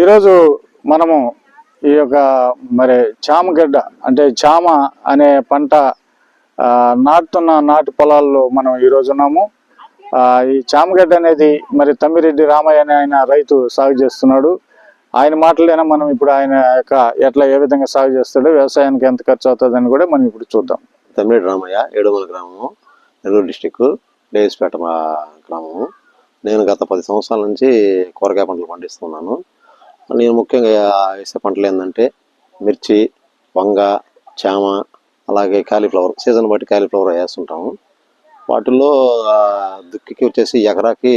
ఈరోజు మనము ఈ యొక్క మరి చామగడ్డ అంటే చామ అనే పంట నాటుతున్న నాటు పొలాల్లో మనం ఈరోజు ఉన్నాము. ఈ చామగడ్డ అనేది మరి తమ్మిరెడ్డి రామయ్య అనే ఆయన రైతు సాగు చేస్తున్నాడు. ఆయన మాటలైనా మనం ఇప్పుడు ఆయన యొక్క ఎట్లా ఏ విధంగా సాగు చేస్తాడో వ్యవసాయానికి ఎంత ఖర్చు అవుతుందని కూడా మనం ఇప్పుడు చూద్దాం. తమ్మిరెడ్డి రామయ్య ఏడుమల గ్రామము నెల్లూరు డిస్టిక్ డేవిస్పేట గ్రామము. నేను గత పది సంవత్సరాల నుంచి కూరగాయ పంటలు పండిస్తున్నాను. నేను ముఖ్యంగా వేసే పంటలు ఏంటంటే మిర్చి వంగ చామ అలాగే కాలీఫ్లవర్ సీజన్ బట్టి కాలీఫ్లవర్ వేస్తుంటాము. వాటిల్లో దుక్కికి వచ్చేసి ఎకరాకి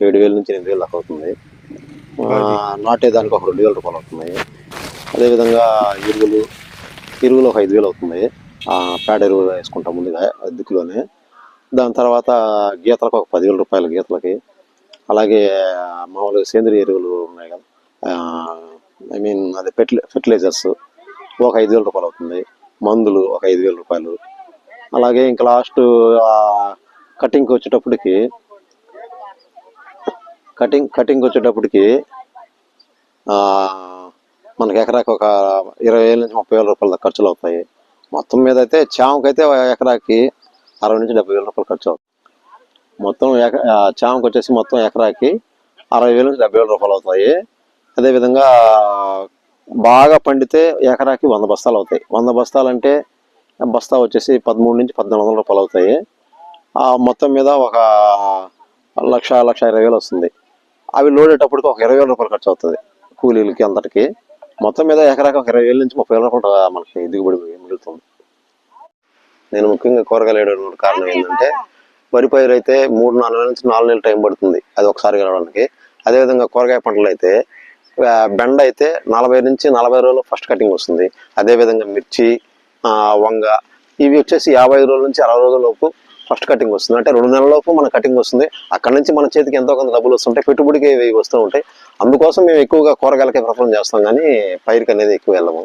ఏడు వేల నుంచి ఎనిమిది వేలు దాకా అవుతుంది. నాటేదానికి ఒక రెండు వేల రూపాయలు అవుతున్నాయి అదేవిధంగా ఎరువులు ఎరువులు ఒక ఐదు వేలు అవుతుంది. పేడ ఎరువులు వేసుకుంటాం ముందుగా దిక్కులోనే. దాని తర్వాత గీతలకు ఒక పదివేల రూపాయలు గీతలకి. అలాగే మామూలుగా సేంద్రియ ఎరువులు ఉన్నాయి కదా. ఐ మీన్ అది ఫెర్టిలై ఫెర్టిలైజర్స్ ఒక ఐదు వేల రూపాయలు అవుతుంది. మందులు ఒక ఐదు వేల రూపాయలు. అలాగే ఇంకా లాస్ట్ కటింగ్కి వచ్చేటప్పటికి కటింగ్ కటింగ్ వచ్చేటప్పటికి మనకి ఎకరాకి ఒక ఇరవై వేల నుంచి ముప్పై వేల రూపాయల ఖర్చులు అవుతాయి. మొత్తం మీద అయితే చామకైతే ఎకరాకి అరవై నుంచి డెబ్బై వేల రూపాయలు ఖర్చు అవుతుంది మొత్తం ఎక చామకు వచ్చేసి మొత్తం ఎకరాకి అరవై వేల నుంచి డెబ్బై వేల రూపాయలు అవుతాయి. అదేవిధంగా బాగా పండితే ఎకరాకి వంద బస్తాలు అవుతాయి. వంద బస్తాలు అంటే బస్తా వచ్చేసి పదమూడు నుంచి పద్నాలుగు వందల రూపాయలు అవుతాయి. ఆ మొత్తం మీద ఒక లక్ష లక్ష ఇరవై వేలు వస్తుంది. అవి లోడేటప్పటికి ఒక ఇరవై వేల రూపాయలు ఖర్చు అవుతుంది కూలీలకి అందరికీ. మొత్తం మీద ఎకరాకి ఒక ఇరవై వేల నుంచి ముప్పై వేల రూపాయలు మనకి దిగుబడి మిగులుతుంది. నేను ముఖ్యంగా కూరగాయలు వేయడానికి కారణం ఏంటంటే వరి పైరు అయితే మూడు నాలుగు నెలల నుంచి నాలుగు నెలలు టైం పడుతుంది అది ఒకసారి వెళ్ళడానికి అదేవిధంగా కూరగాయ పంటలు అయితే బెండ అయితే నలభై నుంచి నలభై రోజులు ఫస్ట్ కటింగ్ వస్తుంది. అదేవిధంగా మిర్చి వంగ ఇవి వచ్చేసి యాభై రోజుల నుంచి అరవై రోజుల లోపు ఫస్ట్ కటింగ్ వస్తుంది. అంటే రెండు నెలల లోపు మన కటింగ్ వస్తుంది. అక్కడ నుంచి మన చేతికి ఎంతో కొంత డబ్బులు వస్తుంటాయి. పెట్టుబడికి ఇవి వస్తూ ఉంటాయి. అందుకోసం మేము ఎక్కువగా కూరగాయలకే ప్రిఫర్ చేస్తాం. కానీ పైరుకి అనేది ఎక్కువ వెళ్ళము.